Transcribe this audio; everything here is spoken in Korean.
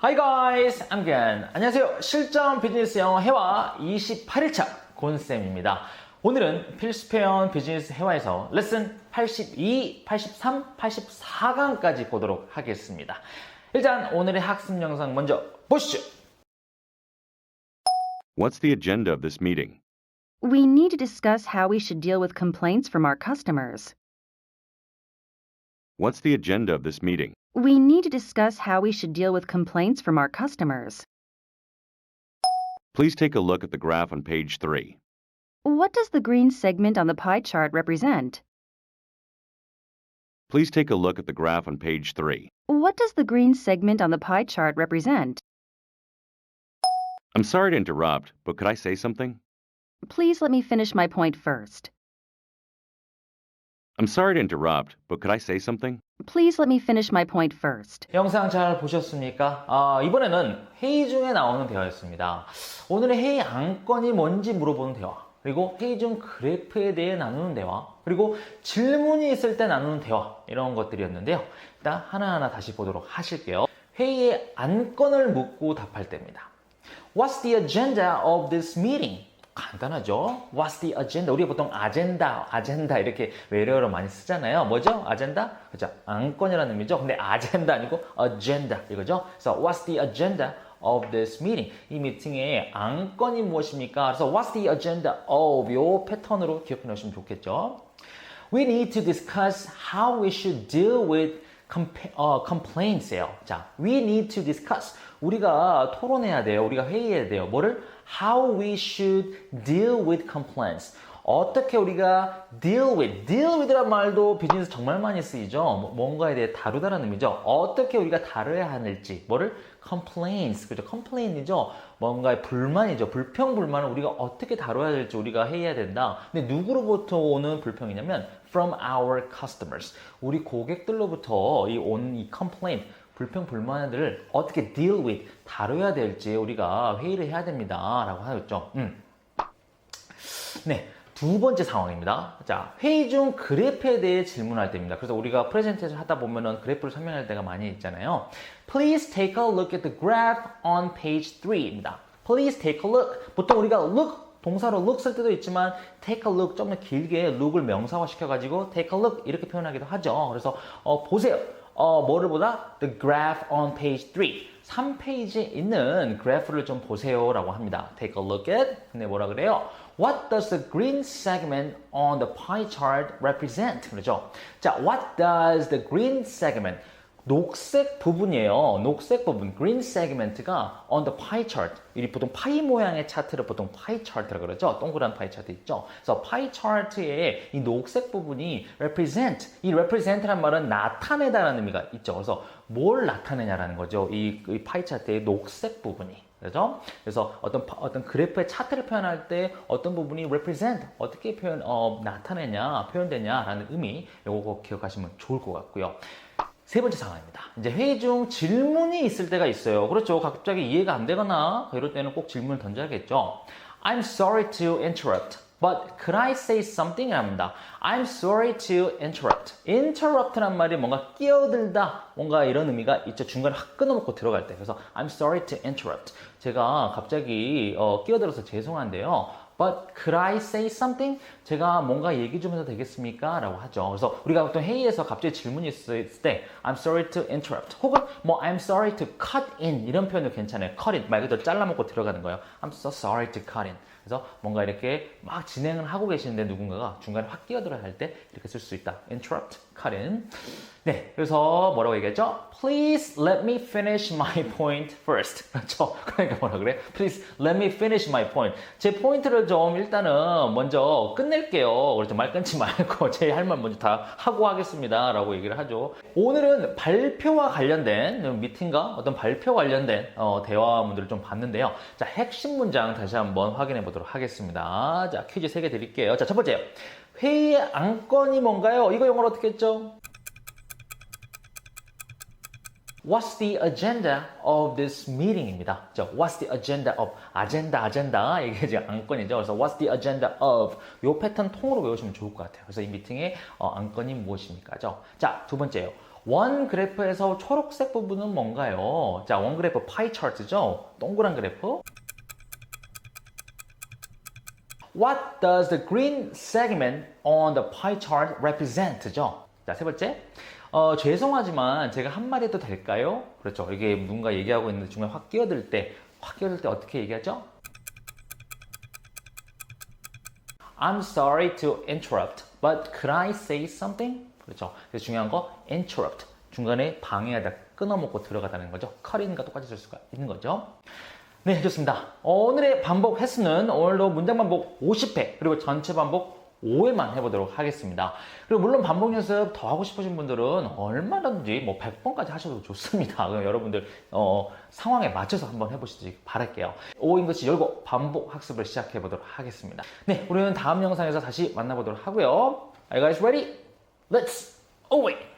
Hi guys, I'm Gan. 안녕하세요. 실전 비즈니스 영어 회화 28일차 곤쌤입니다. 오늘은 필수표현 비즈니스 회화에서 레슨 82, 83, 84강까지 보도록 하겠습니다. 일단 오늘의 학습 영상 먼저 보시죠. What's the agenda of this meeting? We need to discuss how we should deal with complaints from our customers. What's the agenda of this meeting? We need to discuss how we should deal with complaints from our customers. Please take a look at the graph on page 3. What does the green segment on the pie chart represent? Please take a look at the graph on page 3. What does the green segment on the pie chart represent? I'm sorry to interrupt, but could I say something? Please let me finish my point first. I'm sorry to interrupt, but could I say something? Please let me finish my point first. 영상 잘 보셨습니까? 아, 이번에는 회의 중에 나오는 대화였습니다. 오늘의 회의 안건이 뭔지 물어보는 대화, 그리고 회의 중 그래프에 대해 나누는 대화, 그리고 질문이 있을 때 나누는 대화, 이런 것들이었는데요. 일단 하나하나 다시 보도록 하실게요. 회의의 안건을 묻고 답할 때입니다. What's the agenda of this meeting? 간단하죠. What's the agenda? 우리가 보통 아젠다, 아젠다 이렇게 외래어로 많이 쓰잖아요. 뭐죠? 아젠다? 그죠? 안건이라는 의미죠. 근데 아젠다 아니고 agenda 이거죠. 그래서 What's the agenda of this meeting? 이 미팅의 안건이 무엇입니까? 그래서 What's the agenda of? 요 패턴으로 기억해 놓으시면 좋겠죠. We need to discuss how we should deal with 어, complaints예요. 자, we need to discuss. 우리가 토론해야 돼요. 우리가 회의해야 돼요. 뭐를? How we should deal with complaints. 어떻게 우리가 deal with, deal with란 말도 비즈니스 정말 많이 쓰이죠. 뭐- 뭔가에 대해 다루다라는 의미죠. 어떻게 우리가 다뤄야 하는지, 뭐를 complaints, 그죠? complain이죠. 뭔가의 불만이죠. 불평 불만을 우리가 어떻게 다뤄야 될지 우리가 해야 된다. 근데 누구로부터 오는 불평이냐면 from our customers. 우리 고객들로부터 이 오는 이 complaint, 불평 불만들을 어떻게 deal with, 다뤄야 될지 우리가 회의를 해야 됩니다라고 하였죠. 음. 네. 두 번째 상황입니다. 자, 회의 중 그래프에 대해 질문할 때입니다. 그래서 우리가 프레젠테이션 하다 보면은 그래프를 설명할 때가 많이 있잖아요. Please take a look at the graph on page 3입니다. Please take a look. 보통 우리가 look 동사로 look 쓸 때도 있지만 take a look 좀 더 길게 look을 명사화 시켜가지고 take a look 이렇게 표현하기도 하죠. 그래서 어, 보세요. 어, 뭐를 보다? The graph on page 3. 3페이지에 있는 그래프를 좀 보세요 라고 합니다. Take a look at. 근데 뭐라 그래요? What does the green segment on the pie chart represent? 그러죠. 자, what does the green segment? 녹색 부분이에요. 녹색 부분, green segment가 on the pie chart. 이 보통 파이 모양의 차트를 보통 파이 차트라고 그러죠. 동그란 파이 차트 있죠. 그래서 파이 차트의 이 녹색 부분이 represent. 이 represent란 말은 나타내다라는 의미가 있죠. 그래서 뭘 나타내냐라는 거죠. 이, 이 파이 차트의 녹색 부분이. 그죠? 그래서 어떤 파- 어떤 그래프의 차트를 표현할 때 어떤 부분이 represent 어떻게 표현 어, 나타내냐 표현되냐라는 의미 요거 기억하시면 좋을 것 같고요. 세 번째 상황입니다. 이제 회의 중 질문이 있을 때가 있어요. 그렇죠. 갑자기 이해가 안 되거나 이럴 때는 꼭 질문을 던져야겠죠. I'm sorry to interrupt. But could I say something? 합니다. I'm sorry to interrupt. interrupt란 말이 뭔가 끼어들다, 뭔가 이런 의미가 있죠. 중간에 확 끊어먹고 들어갈 때. 그래서 I'm sorry to interrupt. 제가 갑자기 어, 끼어들어서 죄송한데요. But could I say something? 제가 뭔가 얘기 좀 해도 되겠습니까? 라고 하죠. 그래서 우리가 보통 회의에서 갑자기 질문이 있을 때 I'm sorry to interrupt 혹은 뭐 I'm sorry to cut in 이런 표현도 괜찮아요. cut in 말 그대로 잘라먹고 들어가는 거예요. I'm so sorry to cut in. 그래서 뭔가 이렇게 막 진행을 하고 계시는데 누군가가 중간에 확 끼어들어야 할 때 이렇게 쓸 수 있다. interrupt, cut in. 네, 그래서 뭐라고 얘기했죠? Please let me finish my point first. 그렇죠? 그러니까 뭐라 그래? Please let me finish my point. 제 포인트를 좀 일단은 먼저 끝낼게요. 그렇죠? 말 끊지 말고 제 할 말 먼저 다 하고 하겠습니다. 라고 얘기를 하죠. 오늘은 발표와 관련된 미팅과 어떤 발표 관련된 어, 대화문들을 좀 봤는데요. 자, 핵심 문장 다시 한번 확인해 보도록 하겠습니다. 자, 퀴즈 3개 드릴게요. 자, 첫 번째. 회의의 안건이 뭔가요? 이거 영어로 어떻게 했죠? What's the agenda of this meeting입니다. 자, What's the agenda of? 아젠다. 이게 이제 안건이죠. 그래서 What's the agenda of? 요 패턴 통으로 외우시면 좋을 것 같아요. 그래서 이 미팅의 어, 안건이 무엇입니까?죠. 자, 두 번째요. 원 그래프에서 초록색 부분은 뭔가요? 자, 원 그래프 파이 차트죠? 동그란 그래프. What does the green segment on the pie chart represent죠? 자, 세 번째. 어, 죄송하지만 제가 한마디 해도 될까요? 그렇죠. 이게 누군가 얘기하고 있는데 중간에 확 끼어들 때, 확 끼어들 때 어떻게 얘기하죠? I'm sorry to interrupt, but could I say something? 그렇죠. 그래서 중요한 거 interrupt. 중간에 방해하다, 끊어먹고 들어가다는 거죠. cut-in과 똑같이 쓸 수가 있는 거죠. 네, 좋습니다. 오늘의 반복 횟수는 오늘도 문장 반복 50회, 그리고 전체 반복 5회만 해보도록 하겠습니다. 그리고 물론 반복 연습 더 하고 싶으신 분들은 얼마든지 뭐 100번까지 하셔도 좋습니다. 그럼 여러분들 어, 상황에 맞춰서 한번 해보시기 바랄게요. 5인 것이 열고 반복 학습을 시작해 보도록 하겠습니다. 네, 우리는 다음 영상에서 다시 만나보도록 하고요. Are you guys ready? Let's away!